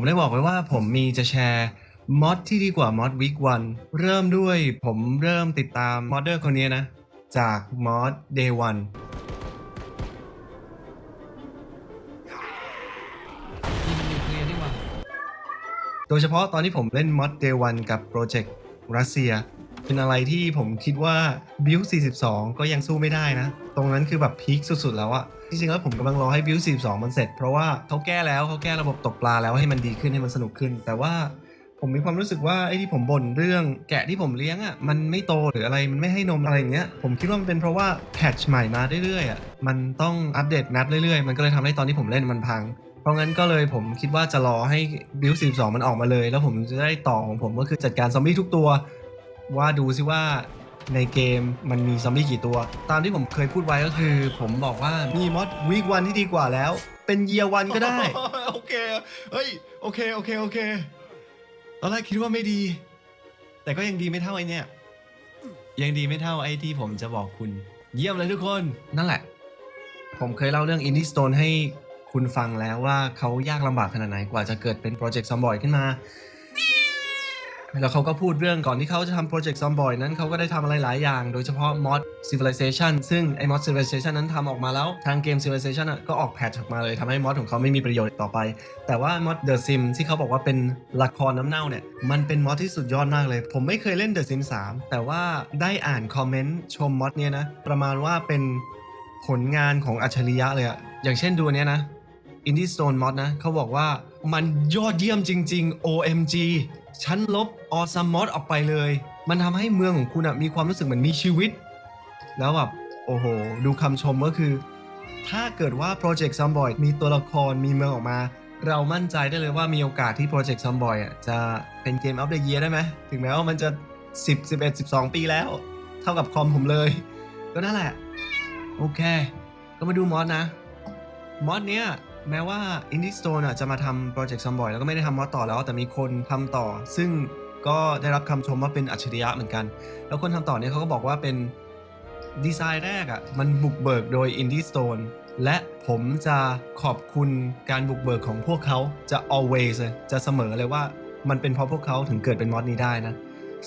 ผมได้บอกไว้ว่าผมมีจะแชร์มอดที่ดีกว่ามอดวิกวันเริ่มด้วยผมเริ่มติดตามมอดเดอร์คนนี้นะ จากมอดเดย์วันโดยเฉพาะตอนที่ผมเล่นมอดเดย์วันกับโปรเจกต์รัสเซีย เป็นอะไรที่ผมคิดว่าบิล42 ก็ยังสู้ไม่ได้นะ ตรงนั้นคือแบบพีคสุดๆ แล้วอะจริงๆแล้วผมกำลังรอให้บิล42 มันเสร็จ เพราะว่าเขาแก้แล้วเขาแก้ระบบตกปลาแล้วให้มันดีขึ้นให้มันสนุกขึ้น แต่ว่าผมมีความรู้สึกว่าไอ้ที่ผมบ่นเรื่องแกะที่ผมเลี้ยงอะมันไม่โตหรืออะไรมันไม่ให้นมอะไรอย่างเงี้ยผมคิดว่ามันเป็นเพราะว่าแพทช์ใหม่มาเรื่อยๆอะมันต้องอัปเดตแมปเรื่อยๆ มันก็เลยทำให้ตอนที่ผมเล่นมันพัง เพราะงั้นก็เลยผมคิดว่าจะรอให้บิล42มันออกมาเลย แล้วผมจะได้ต่อของผมก็คือจัดการซอมบี้ทุกตัว ว่าดูซิว่าในเกมมันมีซอมบี้กี่ตัว ตามที่ผมเคยพูดไว้ก็คือ ผมบอกว่ามีมอดวีควันที่ดีกว่าแล้ว เป็นเยียวันก็ได้ โอเค เฮ้ย โอเค โอเค โอเค ตอนแรกคิดว่าไม่ดี แต่ก็ยังดีไม่เท่าไอเนี่ย ยังดีไม่เท่าไอที่ผมจะบอกคุณ เยี่ยมเลยทุกคน นั่นแหละ ผมเคยเล่าเรื่อง Indie Stone ให้คุณฟังแล้วว่าเขายากลำบากขนาดไหนกว่าจะเกิดเป็นโปรเจกต์ซอมบอยขึ้นมา แล้วเขาก็พูดเรื่องก่อนที่เขาจะทำโปรเจกต์ซอมบอยนั้นเขาก็ได้ทำอะไรหลายอย่าง โดยเฉพาะ mod civilization ซึ่งไอ้ mod civilization นั้นทำออกมาแล้ว ทางเกม civilization อะก็ออกแพทช์ออกมาเลยทำให้ mod ของเขาไม่มีประโยชน์ต่อไป แต่ว่า mod the sim ที่เขาบอกว่าเป็นละครน้ำเน่าเนี่ย มันเป็น mod ที่สุดยอดมากเลย ผมไม่เคยเล่น the sim 3 แต่ว่าได้อ่านคอมเมนต์ชม mod เนี่ยนะประมาณว่าเป็นผลงานของอัจฉริยะเลยอะอย่างเช่นดูเนี้ยนะ Indie Stone Mod นะเขาบอกว่ามันยอดเยี่ยมจริง ๆ OMG ฉันลบ Awesome Mod ออกไปเลย มันทำให้เมืองของคุณอะมีความรู้สึกเหมือนมีชีวิต แล้วแบบโอ้โห ดูคำชมก็คือ ถ้าเกิดว่า Project Zomboid มีตัวละครมีเมืองออกมา เรามั่นใจได้เลยว่ามีโอกาสที่ Project Zomboid อะจะเป็นเกม of the Year ได้ไหมถึงแม้ว่ามันจะ 10 11 12 ปีแล้ว เท่ากับคอมผมเลย ก็นั่นแหละ โอเค ก็มาดูมอดนะ มอดเนี้ย แม้ว่า Indie Stone จะมาทำโปรเจกต์ซัมบอยแล้วก็ไม่ได้ทำมอต่อแล้ว แต่มีคนทำต่อ ซึ่งก็ได้รับคำชมว่าเป็นอัจฉริยะเหมือนกัน แล้วคนทำต่อเนี่ยเขาก็บอกว่าเป็นดีไซน์แรกอะมันบุกเบิกโดย Indie Stone และผมจะขอบคุณการบุกเบิกของพวกเขาจะ always จะเสมอเลยว่ามันเป็นเพราะพวกเขาถึงเกิดเป็นมอดนี้ได้นะ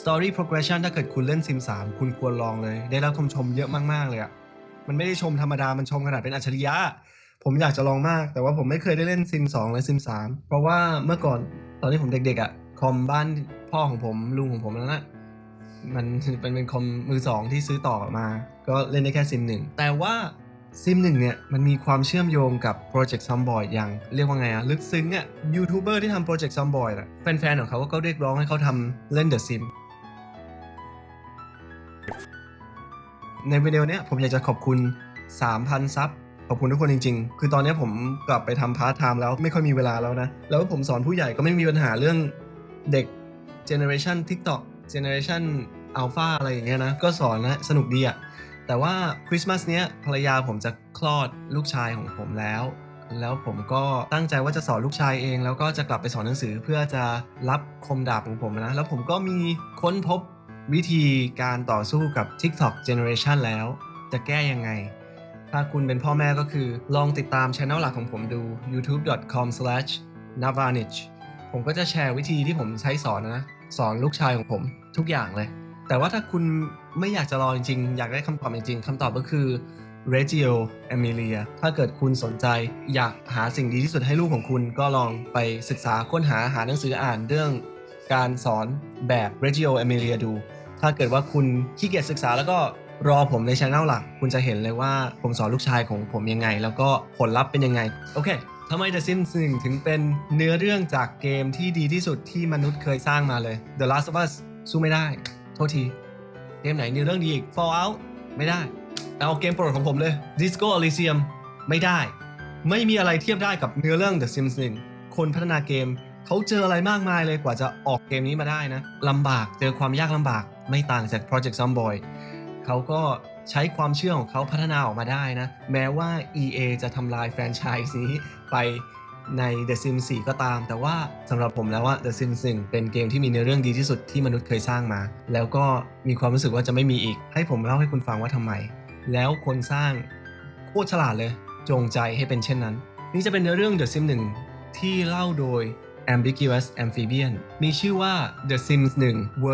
Story Progression ถ้าเกิดคุณเล่น Sim 3คุณควรลองเลย ได้รับคำชมเยอะมาก ๆ เลยอะมันไม่ได้ชมธรรมดา มันชมขนาดเป็นอัจฉริยะ ผมอยากจะลองมาก แต่ว่าผมไม่เคยได้เล่น Sim 2และ Sim 3เพราะว่าเมื่อก่อนตอนที่ผมเด็กๆอะคอมบ้านพ่อของผมลุงของผมนั้นนะมันเป็นเป็นคอมมือสองที่ซื้อต่อมา ก็เล่นได้แค่ Sim 1แต่ว่า Sim 1เนี่ยมันมีความเชื่อมโยงกับ Project Zomboid อย่างเรียกว่าไงอะลึกซึ้งอะยูทูบเบอร์ที่ทำ Project Zomboid อะแฟนๆของเขาก็เรียกร้องให้เขาทำเล่น The Sim ในวิดีโอเนี้ยผมอยากจะขอบคุณ 3,000 ซับ ขอบคุณทุกคนจริง ๆ คือตอนนี้ผมกลับไปทำพาร์ทไทม์แล้วไม่ค่อยมีเวลาแล้วนะ แล้วผมสอนผู้ใหญ่ก็ไม่มีปัญหาเรื่องเด็ก Generation TikTok Generation Alpha อะไรอย่างเงี้ยนะ ก็สอนนะสนุกดีอะแต่ว่าคริสต์มาสเนี้ยภรรยาผมจะคลอดลูกชายของผมแล้ว แล้วผมก็ตั้งใจว่าจะสอนลูกชายเอง แล้วก็จะกลับไปสอนหนังสือเพื่อจะรับคมดาบของผมนะ แล้วผมก็มีค้นพบวิธีการต่อสู้กับ TikTok Generation แล้ว จะแก้ยังไง ถ้าคุณเป็นพ่อแม่ก็คือ ลองติดตามช anel หลักของผมดู youtube.com/navanich ผมก็จะแชร์วิธีที่ผมใช้สอนนะ สอนลูกชายของผมทุกอย่างเลย แต่ว่าถ้าคุณไม่อยากจะรอจริงๆ อยากได้คำตอบจริงๆคำตอบก็คือ Reggio Emilia ถ้าเกิดคุณสนใจอยากหาสิ่งดีที่สุดให้ลูกของคุณก็ลองไปศึกษาค้นหาหาหนังสืออ่านเรื่องการสอนแบบ Reggio Emilia ดู ถ้าเกิดว่าคุณขี้เกียจศึกษาแล้วก็ รอผมในช anel หลัก คุณจะเห็นเลยว่าผมสอนลูกชายของผมยังไง แล้วก็ผลลัพธ์เป็นยังไง โอเคทำไม The Sims 1ถึงเป็นเนื้อเรื่องจากเกมที่ดีที่สุดที่มนุษย์เคยสร้างมาเลย The Last of Us สู้ไม่ได้ โทษที เกมไหนเนื้อเรื่องดีอีก Fallout ไม่ได้ เอาเกมโปรดของผมเลย Disco Elysium ไม่ได้ ไม่มีอะไรเทียบได้กับเนื้อเรื่อง The Sims 1 คนพัฒนาเกม เขาเจออะไรมากมายเลยกว่าจะออกเกมนี้มาได้นะลำบากเจอความยากลำบากไม่ต่างจาก Project Zomboid เขาก็ใช้ความเชื่อของเขาพัฒนาออกมาได้นะ แม้ว่า EA จะทำลายแฟรนไชส์นี้ไปใน The Sims 4 ก็ตาม แต่ว่าสำหรับผมแล้วว่า The Sims 1 เป็นเกมที่มีเนื้อเรื่องดีที่สุดที่มนุษย์เคยสร้างมา แล้วก็มีความรู้สึกว่าจะไม่มีอีก ให้ผมเล่าให้คุณฟังว่าทำไม แล้วคนสร้างโคตรฉลาดเลย จงใจให้เป็นเช่นนั้น นี่จะเป็นเนื้อเรื่อง The Sims 1 ที่เล่าโดย ambiguous amphibian มีชื่อว่า The Sims 1เ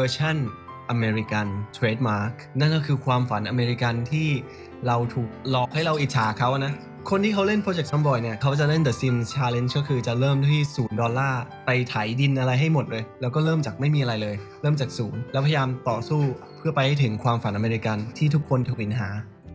วอร์ชันอเมริกัน trademark นั่นก็คือความฝันอเมริกันที่เราถูกหลอกให้เราอิจฉาเขาอะนะ คนที่เขาเล่น Project Zomboid เนี่ยเขาจะเล่น The Sims Challenge ก็คือจะเริ่มที่0ดอลลาร์ไปไถดินอะไรให้หมดเลย แล้วก็เริ่มจากไม่มีอะไรเลย เริ่มจากศูนย์แล้วพยายามต่อสู้เพื่อไปให้ถึงความฝันอเมริกันที่ทุกคนทวินหา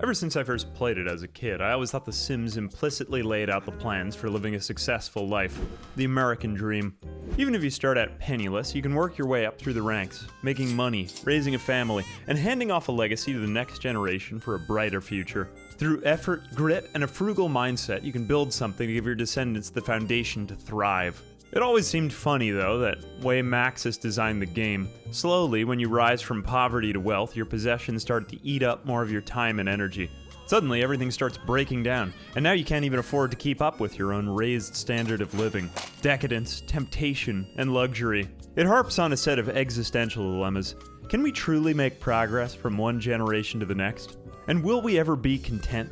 Ever since I first played it as a kid, I always thought The Sims implicitly laid out the plans for living a successful life. The American dream. Even if you start out penniless, you can work your way up through the ranks, making money, raising a family, and handing off a legacy to the next generation for a brighter future. Through effort, grit, and a frugal mindset, you can build something to give your descendants the foundation to thrive. It always seemed funny, though, that way Maxis designed the game. Slowly, when you rise from poverty to wealth, your possessions start to eat up more of your time and energy. Suddenly, everything starts breaking down, and now you can't even afford to keep up with your own raised standard of living. Decadence, temptation, and luxury. It harps on a set of existential dilemmas. Can we truly make progress from one generation to the next? And will we ever be content?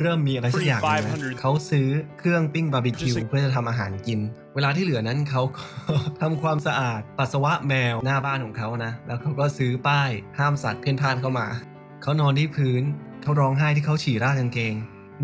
เริ่มมีอะไรสักอย่างหนึ่งนะ3,500เขาซื้อเครื่องปิ้งบาร์บีคิว Just like- เพื่อจะทำอาหารกิน เวลาที่เหลือนั้นเขาก็ทำความสะอาดปัสสาวะแมวหน้าบ้านของเขานะ แล้วเขาก็ซื้อป้ายห้ามสัตว์เพ่นพ่านเข้ามา เขานอนที่พื้นเขาร้องไห้ที่เขาฉี่ราดกางเกง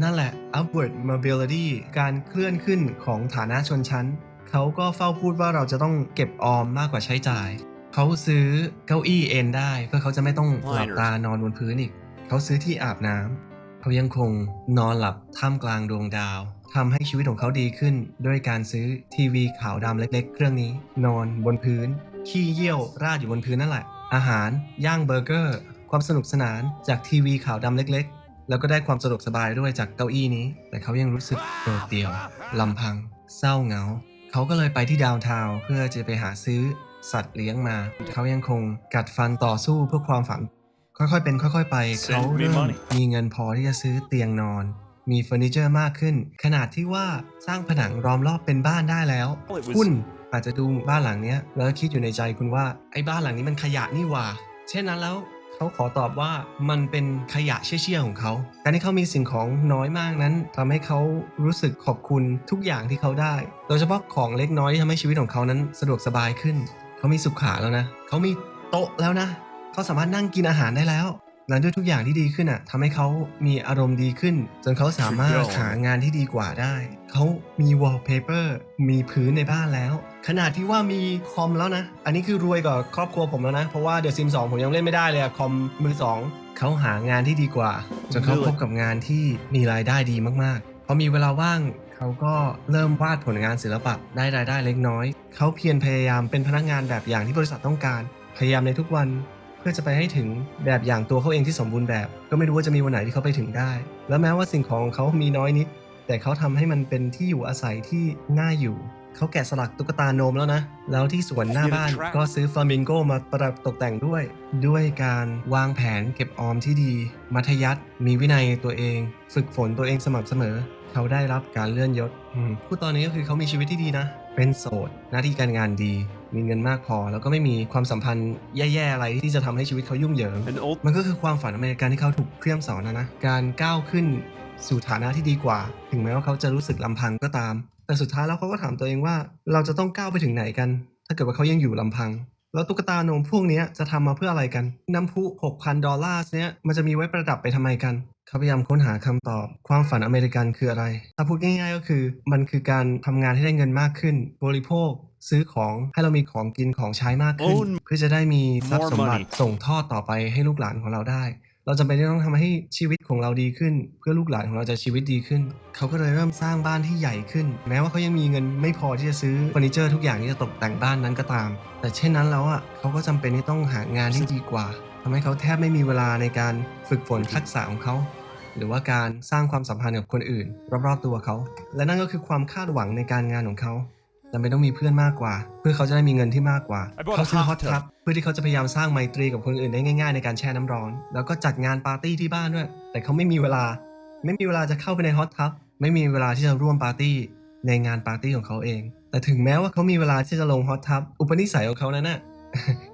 นั่นแหละ upward mobility การเคลื่อนขึ้นของฐานะชนชั้น เขาก็เฝ้าพูดว่าเราจะต้องเก็บออมมากกว่าใช้จ่าย เขาซื้อเก้าอี้เอนได้เพื่อเขาจะไม่ต้องหลับตานอนบนพื้นอีก เขาซื้อที่อาบน้ำ เขายังคงนอนหลับท่ามกลางดวงดาวทำให้ชีวิตของเขาดีขึ้นด้วยการซื้อทีวีขาวดำเล็กๆ เครื่องนี้ นอนบนพื้น ขี้เยี่ยวราดอยู่บนพื้นนั่นแหละ อาหารย่างเบอร์เกอร์ ความสนุกสนานจากทีวีขาวดำเล็กๆ แล้วก็ได้ความสะดวกสบายด้วยจากเก้าอี้นี้ แต่เขายังรู้สึกโดดเดี่ยวลำพัง เศร้าเหงา เขาก็เลยไปที่ดาวทาวเพื่อจะไปหาซื้อสัตว์เลี้ยงมา เขายังคงกัดฟันต่อสู้เพื่อความฝัน ค่อยๆ เป็นค่อย ๆ ไป Send เขา me เริ่ม money มีเงินพอที่จะซื้อเตียงนอน มีเฟอร์นิเจอร์มากขึ้น ขนาดที่ว่าสร้างผนังล้อมรอบเป็นบ้านได้แล้ว Well, it was- คุณอาจจะดูบ้านหลังเนี้ย แล้วคิดอยู่ในใจคุณว่าไอ้บ้านหลังนี้มันขยะนี่หว่า เช่นนั้นแล้วเขาขอตอบว่ามันเป็นขยะเชี่ยๆของเขา การที่เขามีสิ่งของน้อยมากนั้นทำให้เขารู้สึกขอบคุณทุกอย่างที่เขาได้ โดยเฉพาะของเล็กน้อยที่ทำให้ชีวิตของเขานั้นสะดวกสบายขึ้น เขามีสุขาแล้วนะ เขามีโต๊ะแล้วนะ เขาสามารถนั่งกินอาหารได้แล้วและด้วยทุกอย่างที่ดีขึ้นอะทำให้เขามีอารมณ์ดีขึ้น จนเขาสามารถหางานที่ดีกว่าได้ เขามี wallpaper มีพื้นในบ้านแล้ว ขนาดที่ว่ามีคอมแล้วนะ อันนี้คือรวยกว่าครอบครัวผมแล้วนะ เพราะว่า The Sims 2ผมยังเล่นไม่ได้เลยอะคอมมือ2เขาหางานที่ดีกว่า จนเขาพบกับงานที่มีรายได้ดีมากๆพอมีเวลาว่างเขาก็เริ่มวาดผลงานศิลปะได้รายได้เล็กน้อย เขาเพียรพยายามเป็นพนักงานแบบอย่างที่บริษัทต้องการ พยายามในทุกวัน พื่อจะไปให้ถึงแบบอย่างตัวเขาเองที่สมบูรณ์แบบ ก็ไม่รู้ว่าจะมีวันไหนที่เขาไปถึงได้ แล้วแม้ว่าสิ่งของเขามีน้อยนิด แต่เขาทำให้มันเป็นที่อยู่อาศัยที่น่าอยู่ เขาแกะสลักตุ๊กตาโนมแล้วนะ แล้วที่สวนหน้าบ้านก็ซื้อฟลามิงโกมาประดับตกแต่งด้วย ด้วยการวางแผนเก็บออมที่ดี มัธยัติมีวินัยตัวเอง ฝึกฝนตัวเองสม่ำเสมอ เขาได้รับการเลื่อนยศอืมพูดตอนนี้ก็คือเขามีชีวิตที่ดีนะ เป็นโสด หน้าที่การงานดี มีเงินมากพอ แล้วก็ไม่มีความสัมพันธ์แย่ๆอะไรที่จะทำให้ชีวิตเขายุ่งเหยิง An old มันก็คือความฝันอเมริกันที่เขาถูกเคลี่ยมสอนนะนะ การก้าวขึ้นสู่ฐานะที่ดีกว่า ถึงแม้ว่าเขาจะรู้สึกลำพังก็ตาม แต่สุดท้ายแล้วเขาก็ถามตัวเองว่า เราจะต้องก้าวไปถึงไหนกัน ถ้าเกิดว่าเขายังอยู่ลำพัง แล้วตุ๊กตาโนมพวกเนี้ยจะทำมาเพื่ออะไรกัน น้ำพุ6,000 ดอลลาร์เนี้ยมันจะมีไว้ประดับไปทำไมกัน เขาพยายามค้นหาคำตอบ ความฝันอเมริกันคืออะไร ถ้าพูดง่ายๆก็คือ มันคือการทำงานให้ได้เงินมากขึ้น บริโภคซื้อของให้เรามีของกินของใช้มากขึ้น Own เพื่อจะได้มีทรัพย์สมบัติ more money ส่งทอดต่อไปให้ลูกหลานของเราได้ เราจำเป็นที่ต้องทำให้ชีวิตของเราดีขึ้น เพื่อลูกหลานของเราจะชีวิตดีขึ้น เขาก็เลยเริ่มสร้างบ้านที่ใหญ่ขึ้น แม้ว่าเขายังมีเงินไม่พอที่จะซื้อเฟอร์นิเจอร์ทุกอย่างที่จะตกแต่งบ้านนั้นก็ตาม แต่เช่นนั้นแล้วอะเขาก็จำเป็นที่ต้องหางานที่ดีกว่า ทำให้เขาแทบไม่มีเวลาในการฝึกฝนทักษะของเขา หรือว่าการสร้างความสัมพันธ์กับคนอื่น รอบๆตัวเขา และนั่นก็คือความคาดหวังในการงานของเขาจำเป็นต้องมีเพื่อนมากกว่า เพื่อเขาจะได้มีเงินที่มากกว่า I bought a เขาซื้อ hot ฮอต tub ทับเพื่อที่เขาจะพยายามสร้างไมตรีกับคนอื่นได้ง่ายๆในการแช่น้ำร้อน แล้วก็จัดงานปาร์ตี้ที่บ้านด้วย แต่เขาไม่มีเวลา ไม่มีเวลาจะเข้าไปในฮอตทับไม่มีเวลาที่จะร่วมปาร์ตี้ในงานปาร์ตี้ของเขาเอง แต่ถึงแม้ว่าเขามีเวลาที่จะลงฮอตทับอุปนิสัยของเขานั้นน่ะ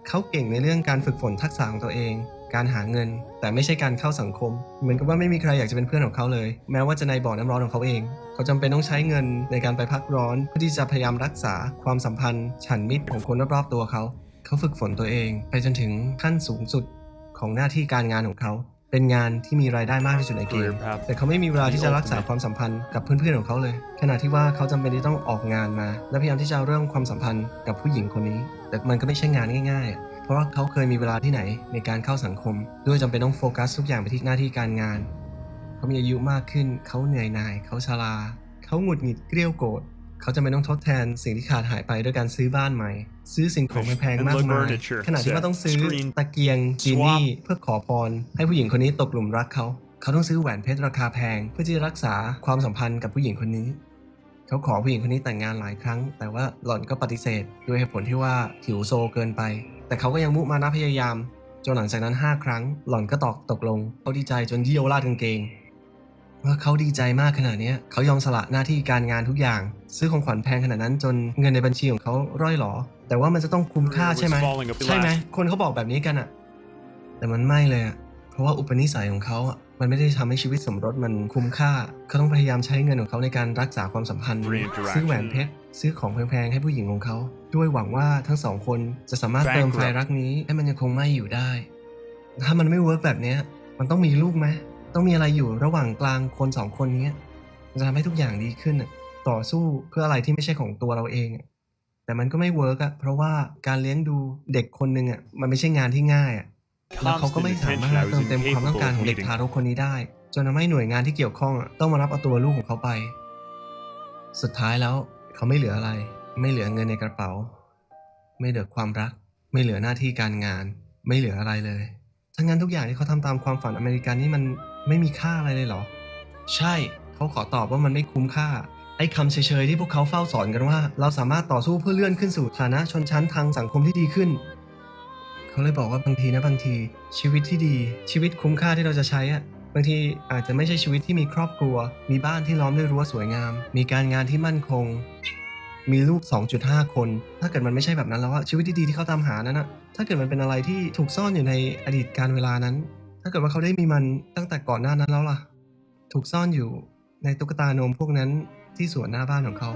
เขาเก่งในเรื่องการฝึกฝนทักษะของตัวเอง การหาเงิน แต่ไม่ใช่การเข้าสังคม เหมือนกับว่าไม่มีใครอยากจะเป็นเพื่อนของเขาเลย แม้ว่าจะในบ่อน้ำร้อนของเขาเอง เขาจำเป็นต้องใช้เงินในการไปพักร้อน เพื่อที่จะพยายามรักษาความสัมพันธ์ ฉันมิตรของคนรอบๆตัวเขา เขาฝึกฝนตัวเอง ไปจนถึงขั้นสูงสุดของหน้าที่การงานของเขาเป็นงานที่มีรายได้มากที่สุดในเกม แต่เขาไม่มีเวลาที่จะรักษาความสัมพันธ์กับเพื่อนๆของเขาเลย ขณะที่ว่าเขาจำเป็นที่ต้องออกงานมา และพยายามที่จะเริ่มความสัมพันธ์กับผู้หญิงคนนี้ แต่มันก็ไม่ใช่งานง่ายๆอะเพราะว่าเขาเคยมีเวลาที่ไหนในการเข้าสังคม ด้วยจำเป็นต้องโฟกัสทุกอย่างไปที่หน้าที่การงาน เขามีอายุมากขึ้น เขาเหนื่อยหน่าย เขาชรา เขาหงุดหงิดเกลี้ยวโกรธเขาจะไม่ต้องทดแทนสิ่งที่ขาดหายไปด้วยการซื้อบ้านใหม่ ซื้อสิ่งของแพงๆมากมาย furniture, ขณะที่ว่าต้องซื้อ screen, ตะเกียงจีนี่เพื่อขอพร ให้ผู้หญิงคนนี้ตกหลุมรักเขา เขาต้องซื้อแหวนเพชรราคาแพง เพื่อที่จะรักษาความสัมพันธ์กับผู้หญิงคนนี้ เขาขอผู้หญิงคนนี้แต่งงานหลายครั้ง แต่ว่าหล่อนก็ปฏิเสธ ด้วยเหตุผลที่ว่าหิวโซเกินไป แต่เขาก็ยังมุมานะพยายาม จนหลังจากนั้น 5 ครั้ง หล่อนก็ตอกตกลง เขาดีใจจนเยี่ยวราดกางเกง ว่าเขาดีใจมากขนาดเนี้ยเขายอมสละหน้าที่การงานทุกอย่าง ซื้อของขวัญแพงขนาดนั้นจนเงินในบัญชีของเขาร่อยหรอ แต่ว่ามันจะต้องคุ้มค่าใช่ไหม was falling apart ใช่ไหมคนเขาบอกแบบนี้กันอะแต่มันไม่เลยอะเพราะว่าอุปนิสัยของเขาอะ มันไม่ได้ทำให้ชีวิตสมรสมันคุ้มค่า เขาต้องพยายามใช้เงินของเขาในการรักษาความสัมพันธ์ Reinteraction ซื้อแหวนเพชร ซื้อของแพงๆ ให้ผู้หญิงของเขา ด้วยหวังว่าทั้งสองคนจะสามารถเติมไฟ Bankrupt รักนี้ ให้มันยังคงไหม้อยู่ได้ ถ้ามันไม่เวิร์กแบบเนี้ยมันต้องมีลูกไหมต้องมีอะไรอยู่ระหว่างกลางคนสองคนนี้มันจะทำให้ทุกอย่างดีขึ้นอะต่อสู้เพื่ออะไรที่ไม่ใช่ของตัวเราเองอะแต่มันก็ไม่เวิร์กอะเพราะว่าการเลี้ยงดูเด็กคนหนึ่งอะมันไม่ใช่งานที่ง่ายอะ แล้วเขาก็ไม่ Constant สามาร attention ถ I เติ was มเต็มความต้อง incapable การ of ของเด็ก meeting. ทารกคนนี้ได้ จนทำให้หน่วยงานที่เกี่ยวข้องอะต้องมารับเอาตัวลูกของเขาไป สุดท้ายแล้วเขาไม่เหลืออะไร ไม่เหลือเงินในกระเป๋า ไม่เหลือความรัก ไม่เหลือหน้าที่การงาน ไม่เหลืออะไรเลย ทั้งนั้นทุกอย่างที่เขาทำตามความฝันอเมริกันนี่มันไม่มีค่าอะไรเลยเหรอ ใช่เขาขอตอบว่ามันไม่คุ้มค่าไอ้คำเฉยๆที่พวกเขาเฝ้าสอนกันว่า เราสามารถต่อสู้เพื่อเลื่อนขึ้นสู่ฐานะชนชั้นทางสังคมที่ดีขึ้น เขาเลยบอกว่าบางทีนะบางทีชีวิตที่ดี ชีวิตคุ้มค่าที่เราจะใช้อะบางทีอาจจะไม่ใช่ชีวิตที่มีครอบครัว มีบ้านที่ล้อมด้วยรั้วสวยงาม มีการงานที่มั่นคง มีลูก 2.5 คน ถ้าเกิดมันไม่ใช่แบบนั้นแล้วอะชีวิตที่ดีที่เขาตามหานั้นอะถ้าเกิดมันเป็นอะไรที่ถูกซ่อนอยู่ในอดีตการเวลานั้น ถ้าเกิดว่าเขาได้มีมันตั้งแต่ก่อนหน้านั้นแล้วล่ะ ถูกซ่อนอยู่ในตุ๊กตานมพวกนั้นที่สวนหน้าบ้านของเขา